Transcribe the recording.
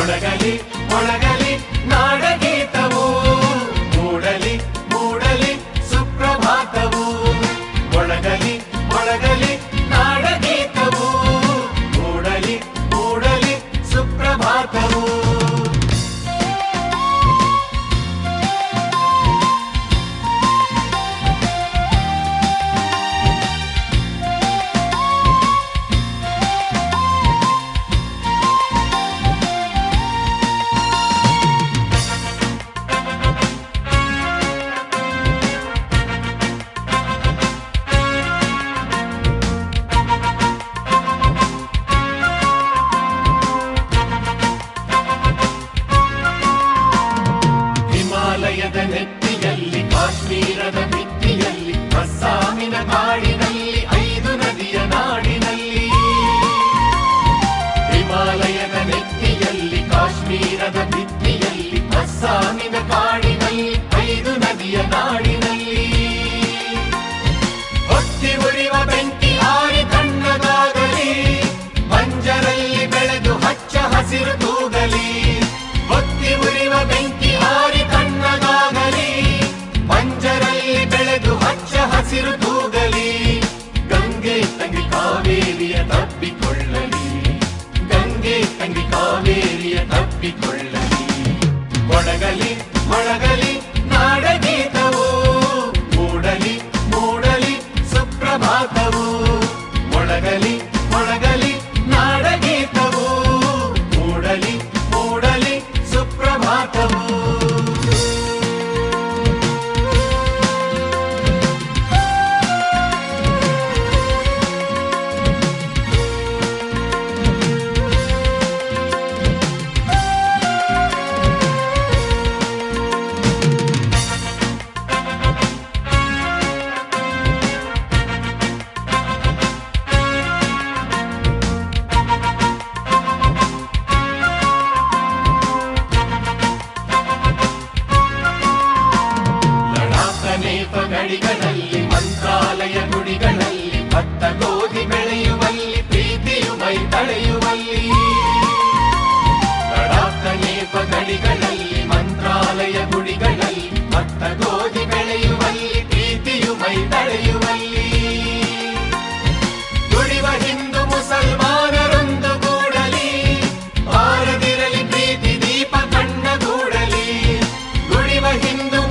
ಮೊಳಗಲಿ ಮೊಳಗಲಿ ನಾಡಗೆ ಕಾಶ್ಮೀರದ ನೆತ್ತಿಯಲ್ಲಿ ಕಾಶ್ಮೀರದ ಬಿತ್ತಿಯಲ್ಲಿ ಅಸ್ಸಾಮಿನ ಕಾಡಿನಲ್ಲಿ ಐದು ನದಿಯ ನಾಡಿನಲ್ಲಿ ಹಿಮಾಲಯದ ನೆತ್ತಿಯಲ್ಲಿ ಕಾಶ್ಮೀರದ ಬಿತ್ತಿಯಲ್ಲಿ ಅಸ್ಸಾಮಿನ ಕಾಡಿನಲ್ಲಿ ಐದು ನದಿಯ ನಾಡಿನಲ್ಲಿ ಹೊತ್ತಿ ಉಳಿವ ಬೆಂಕಿ கங்கை தங்கி காவேரிய தப்பிக்கொள்ளடி கங்கை தங்கி காவேரிய தப்பிக்கொள்ளடி கொடகலி மழகலி நாடகீதவோ மூடலி மூடலி சுப்பிரபாதவோ ಮೊಳಗಲಿ ಮೊಳಗಲಿ ನಾಡಗೀತವು ನುಡಿಗಳಲ್ಲಿ ಮಂತ್ರಾಲಯ ಗುಡಿಗಳಲ್ಲಿ ಭತ್ತ ಗೋಧಿ ಬೆಳೆಯುವಲ್ಲಿ ಪ್ರೀತಿಯು ಮೈ ತಳೆಯುವಲ್ಲಿ ಲಡಾಖ ನೇಪಗಳಿಗಳಲ್ಲಿ ಮಂತ್ರಾಲಯ ಗುಡಿಗಳಲ್ಲಿ ಭತ್ತ ಗೋಧಿ ಬೆಳೆಯುವಲ್ಲಿ ಪ್ರೀತಿಯು ಮೈ ತಳೆಯುವ